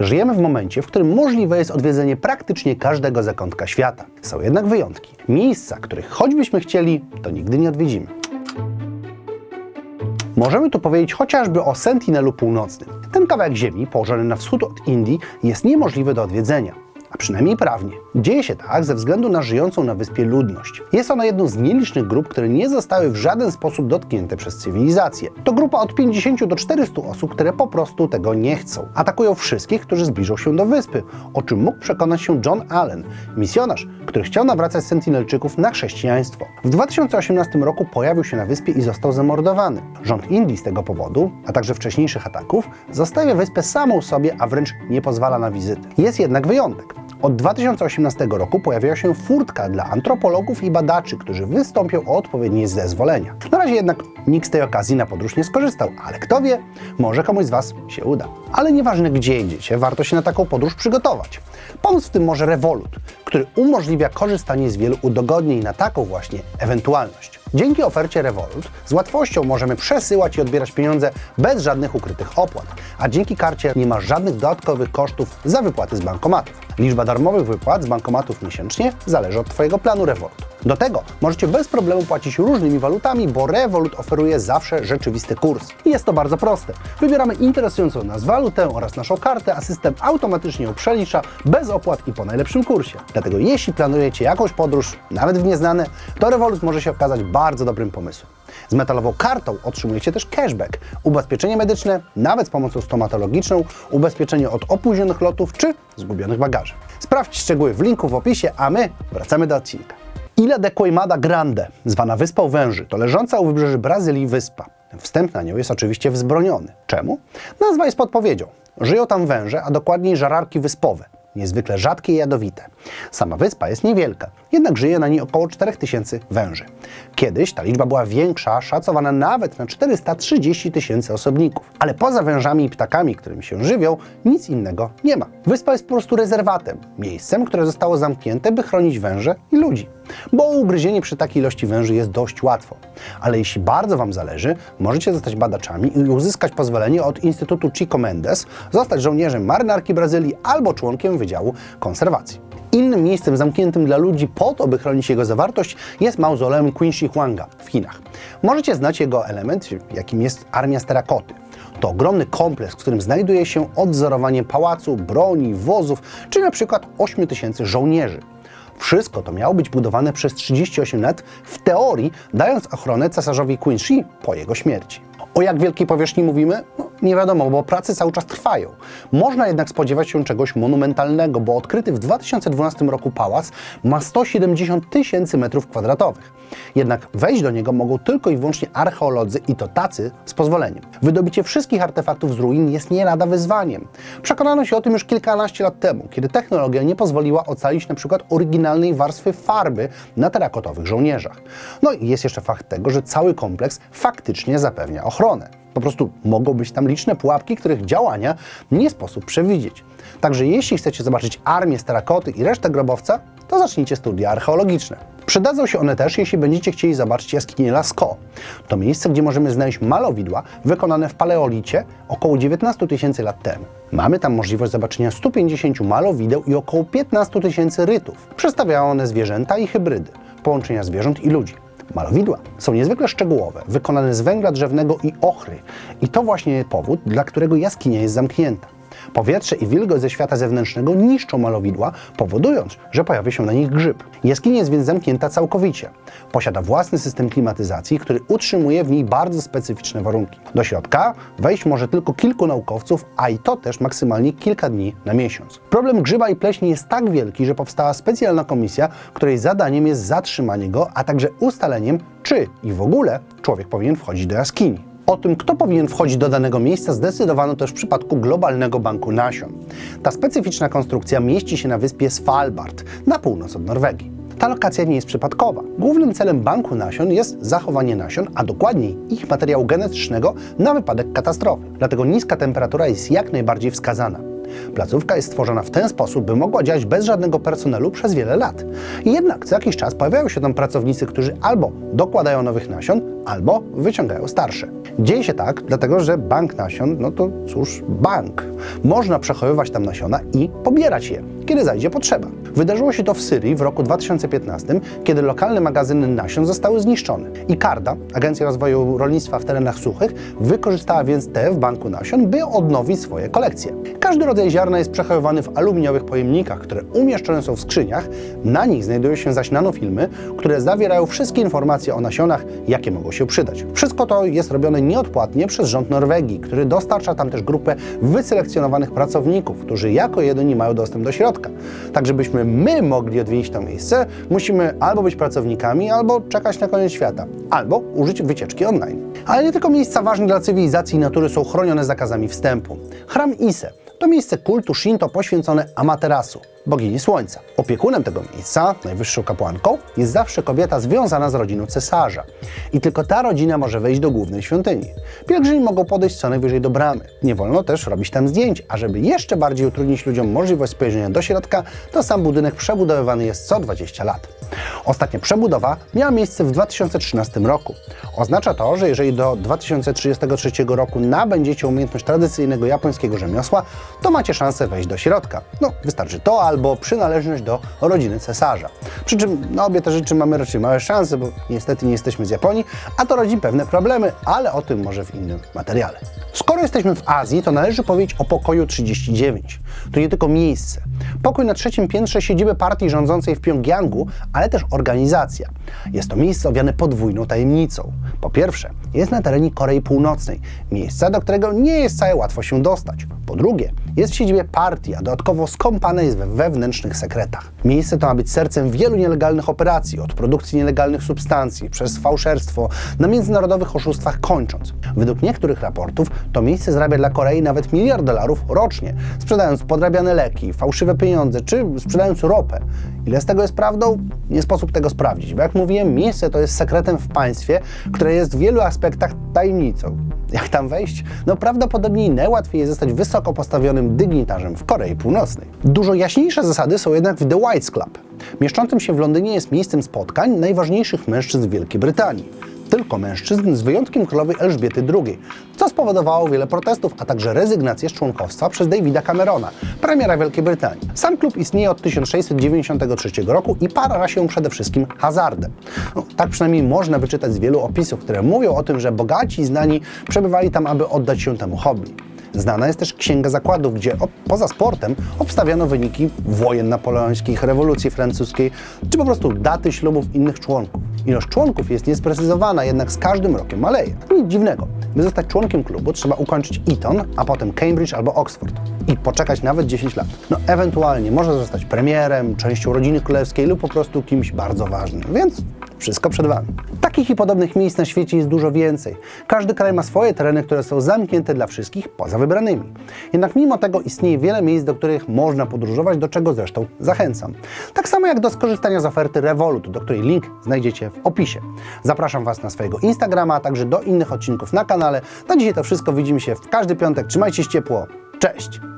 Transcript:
Żyjemy w momencie, w którym możliwe jest odwiedzenie praktycznie każdego zakątka świata. Są jednak wyjątki. Miejsca, których choćbyśmy chcieli, to nigdy nie odwiedzimy. Możemy tu powiedzieć chociażby o Sentinelu Północnym. Ten kawałek ziemi, położony na wschód od Indii, jest niemożliwy do odwiedzenia. A przynajmniej prawnie. Dzieje się tak ze względu na żyjącą na wyspie ludność. Jest ona jedną z nielicznych grup, które nie zostały w żaden sposób dotknięte przez cywilizację. To grupa od 50 do 400 osób, które po prostu tego nie chcą. Atakują wszystkich, którzy zbliżą się do wyspy, o czym mógł przekonać się John Allen, misjonarz, który chciał nawracać Sentinelczyków na chrześcijaństwo. W 2018 roku pojawił się na wyspie i został zamordowany. Rząd Indii z tego powodu, a także wcześniejszych ataków, zostawia wyspę samą sobie, a wręcz nie pozwala na wizyty. Jest jednak wyjątek. Od 2018 roku pojawiła się furtka dla antropologów i badaczy, którzy wystąpią o odpowiednie zezwolenia. Na razie jednak nikt z tej okazji na podróż nie skorzystał, ale kto wie, może komuś z Was się uda. Ale nieważne gdzie idziecie, warto się na taką podróż przygotować. Pomóc w tym może Revolut, który umożliwia korzystanie z wielu udogodnień na taką właśnie ewentualność. Dzięki ofercie Revolut z łatwością możemy przesyłać i odbierać pieniądze bez żadnych ukrytych opłat, a dzięki karcie nie ma żadnych dodatkowych kosztów za wypłaty z bankomatów. Liczba darmowych wypłat z bankomatów miesięcznie zależy od Twojego planu Revolut. Do tego możecie bez problemu płacić różnymi walutami, bo Revolut oferuje zawsze rzeczywisty kurs. I jest to bardzo proste. Wybieramy interesującą nas walutę oraz naszą kartę, a system automatycznie ją przelicza bez opłat i po najlepszym kursie. Dlatego jeśli planujecie jakąś podróż, nawet w nieznane, to Revolut może się okazać bardzo dobrym pomysłem. Z metalową kartą otrzymujecie też cashback, ubezpieczenie medyczne, nawet z pomocą stomatologiczną, ubezpieczenie od opóźnionych lotów czy zgubionych bagaży. Sprawdź szczegóły w linku w opisie, a my wracamy do odcinka. Ilha de Queimada Grande, zwana Wyspą Węży, to leżąca u wybrzeży Brazylii wyspa. Wstęp na nią jest oczywiście wzbroniony. Czemu? Nazwa jest podpowiedzią. Żyją tam węże, a dokładniej żararki wyspowe niezwykle rzadkie i jadowite. Sama wyspa jest niewielka, jednak żyje na niej około 4000 węży. Kiedyś ta liczba była większa, szacowana nawet na 430 tysięcy osobników. Ale poza wężami i ptakami, którymi się żywią, nic innego nie ma. Wyspa jest po prostu rezerwatem, miejscem, które zostało zamknięte, by chronić węże i ludzi. Bo ugryzienie przy takiej ilości węży jest dość łatwo. Ale jeśli bardzo Wam zależy, możecie zostać badaczami i uzyskać pozwolenie od Instytutu Chico Mendes, zostać żołnierzem marynarki Brazylii albo członkiem Wydziału Konserwacji. Innym miejscem zamkniętym dla ludzi po to, by chronić jego zawartość, jest mauzoleum Qin Shi Huanga w Chinach. Możecie znać jego element, jakim jest armia z terakoty. To ogromny kompleks, w którym znajduje się odwzorowanie pałacu, broni, wozów, czy na przykład 8 tysięcy żołnierzy. Wszystko to miało być budowane przez 38 lat, w teorii dając ochronę cesarzowi Qin Shi po jego śmierci. O jak wielkiej powierzchni mówimy? No, nie wiadomo, bo prace cały czas trwają. Można jednak spodziewać się czegoś monumentalnego, bo odkryty w 2012 roku pałac ma 170 tysięcy metrów kwadratowych. Jednak wejść do niego mogą tylko i wyłącznie archeolodzy i to tacy z pozwoleniem. Wydobycie wszystkich artefaktów z ruin jest nie lada wyzwaniem. Przekonano się o tym już kilkanaście lat temu, kiedy technologia nie pozwoliła ocalić przykład oryginalnej warstwy farby na terakotowych żołnierzach. No i jest jeszcze fakt tego, że cały kompleks faktycznie zapewnia ochronę. Po prostu mogą być tam liczne pułapki, których działania nie sposób przewidzieć. Także jeśli chcecie zobaczyć armię z terakoty i resztę grobowca, to zacznijcie studia archeologiczne. Przydadzą się one też, jeśli będziecie chcieli zobaczyć jaskinię Lascaux. To miejsce, gdzie możemy znaleźć malowidła wykonane w paleolicie około 19 tysięcy lat temu. Mamy tam możliwość zobaczenia 150 malowideł i około 15 tysięcy rytów. Przedstawiają one zwierzęta i hybrydy, połączenia zwierząt i ludzi. Malowidła są niezwykle szczegółowe, wykonane z węgla drzewnego i ochry. I to właśnie powód, dla którego jaskinia jest zamknięta. Powietrze i wilgoć ze świata zewnętrznego niszczą malowidła, powodując, że pojawia się na nich grzyb. Jaskinia jest więc zamknięta całkowicie. Posiada własny system klimatyzacji, który utrzymuje w niej bardzo specyficzne warunki. Do środka wejść może tylko kilku naukowców, a i to też maksymalnie kilka dni na miesiąc. Problem grzyba i pleśni jest tak wielki, że powstała specjalna komisja, której zadaniem jest zatrzymanie go, a także ustaleniem, czy i w ogóle człowiek powinien wchodzić do jaskini. O tym, kto powinien wchodzić do danego miejsca, zdecydowano też w przypadku Globalnego Banku Nasion. Ta specyficzna konstrukcja mieści się na wyspie Svalbard, na północ od Norwegii. Ta lokacja nie jest przypadkowa. Głównym celem Banku Nasion jest zachowanie nasion, a dokładniej ich materiału genetycznego na wypadek katastrofy. Dlatego niska temperatura jest jak najbardziej wskazana. Placówka jest stworzona w ten sposób, by mogła działać bez żadnego personelu przez wiele lat. Jednak co jakiś czas pojawiają się tam pracownicy, którzy albo dokładają nowych nasion, albo wyciągają starsze. Dzieje się tak, dlatego że bank nasion, no to cóż, bank. Można przechowywać tam nasiona i pobierać je, kiedy zajdzie potrzeba. Wydarzyło się to w Syrii w roku 2015, kiedy lokalne magazyny nasion zostały zniszczone. I Karda, Agencja Rozwoju Rolnictwa w Terenach Suchych, wykorzystała więc te w banku nasion, by odnowić swoje kolekcje. Każdy rodzaj ziarna jest przechowywany w aluminiowych pojemnikach, które umieszczone są w skrzyniach. Na nich znajdują się zaś nanofilmy, które zawierają wszystkie informacje o nasionach, jakie mogą się przydać. Wszystko to jest robione nieodpłatnie przez rząd Norwegii, który dostarcza tam też grupę wyselekcjonowanych pracowników, którzy jako jedyni mają dostęp do środka. Tak, żebyśmy my mogli odwiedzić to miejsce, musimy albo być pracownikami, albo czekać na koniec świata, albo użyć wycieczki online. Ale nie tylko miejsca ważne dla cywilizacji i natury są chronione zakazami wstępu. Hram Ise to miejsce kultu Shinto poświęcone Amaterasu, bogini słońca. Opiekunem tego miejsca, najwyższą kapłanką, jest zawsze kobieta związana z rodziną cesarza. I tylko ta rodzina może wejść do głównej świątyni. Pielgrzymi mogą podejść co najwyżej do bramy. Nie wolno też robić tam zdjęć, a żeby jeszcze bardziej utrudnić ludziom możliwość spojrzenia do środka, to sam budynek przebudowywany jest co 20 lat. Ostatnia przebudowa miała miejsce w 2013 roku. Oznacza to, że jeżeli do 2033 roku nabędziecie umiejętność tradycyjnego japońskiego rzemiosła, to macie szansę wejść do środka. No, wystarczy to albo przynależność do rodziny cesarza. Przy czym na obie te rzeczy mamy raczej małe szanse, bo niestety nie jesteśmy z Japonii, a to rodzi pewne problemy, ale o tym może w innym materiale. Skoro jesteśmy w Azji, to należy powiedzieć o pokoju 39. To nie tylko miejsce. Pokój na trzecim piętrze siedziby partii rządzącej w Pjongjangu, ale też organizacja. Jest to miejsce owiane podwójną tajemnicą. Po pierwsze, jest na terenie Korei Północnej, miejsca, do którego nie jest wcale łatwo się dostać. Po drugie, jest w siedzibie partii, a dodatkowo skąpane jest we wewnętrznych sekretach. Miejsce to ma być sercem wielu nielegalnych operacji, od produkcji nielegalnych substancji, przez fałszerstwo, na międzynarodowych oszustwach kończąc. Według niektórych raportów to miejsce zarabia dla Korei nawet miliard dolarów rocznie, sprzedając podrabiane leki, fałszywe pieniądze czy sprzedając ropę. Ile z tego jest prawdą? Nie sposób tego sprawdzić, bo jak mówiłem, miejsce to jest sekretem w państwie, które jest w wielu aspektach tajemnicą. Jak tam wejść? No prawdopodobnie najłatwiej jest zostać wysoko postawionym dygnitarzem w Korei Północnej. Dużo jaśniejsze zasady są jednak w The Whites Club. Mieszczącym się w Londynie jest miejscem spotkań najważniejszych mężczyzn Wielkiej Brytanii tylko mężczyzn, z wyjątkiem królowej Elżbiety II, co spowodowało wiele protestów, a także rezygnację z członkostwa przez Davida Camerona, premiera Wielkiej Brytanii. Sam klub istnieje od 1693 roku i para się przede wszystkim hazardem. No, tak przynajmniej można wyczytać z wielu opisów, które mówią o tym, że bogaci i znani przebywali tam, aby oddać się temu hobby. Znana jest też Księga Zakładów, gdzie poza sportem obstawiano wyniki wojen napoleońskich, rewolucji francuskiej, czy po prostu daty ślubów innych członków. Ilość członków jest niesprecyzowana, jednak z każdym rokiem maleje. Nic dziwnego. By zostać członkiem klubu trzeba ukończyć Eton, a potem Cambridge albo Oxford i poczekać nawet 10 lat. No ewentualnie może zostać premierem, częścią rodziny królewskiej lub po prostu kimś bardzo ważnym, więc wszystko przed Wami. Takich i podobnych miejsc na świecie jest dużo więcej. Każdy kraj ma swoje tereny, które są zamknięte dla wszystkich poza wybranymi. Jednak mimo tego istnieje wiele miejsc, do których można podróżować, do czego zresztą zachęcam. Tak samo jak do skorzystania z oferty Revolut, do której link znajdziecie w opisie. Zapraszam Was na swojego Instagrama, a także do innych odcinków na kanale. Na dzisiaj to wszystko. Widzimy się w każdy piątek. Trzymajcie się ciepło. Cześć!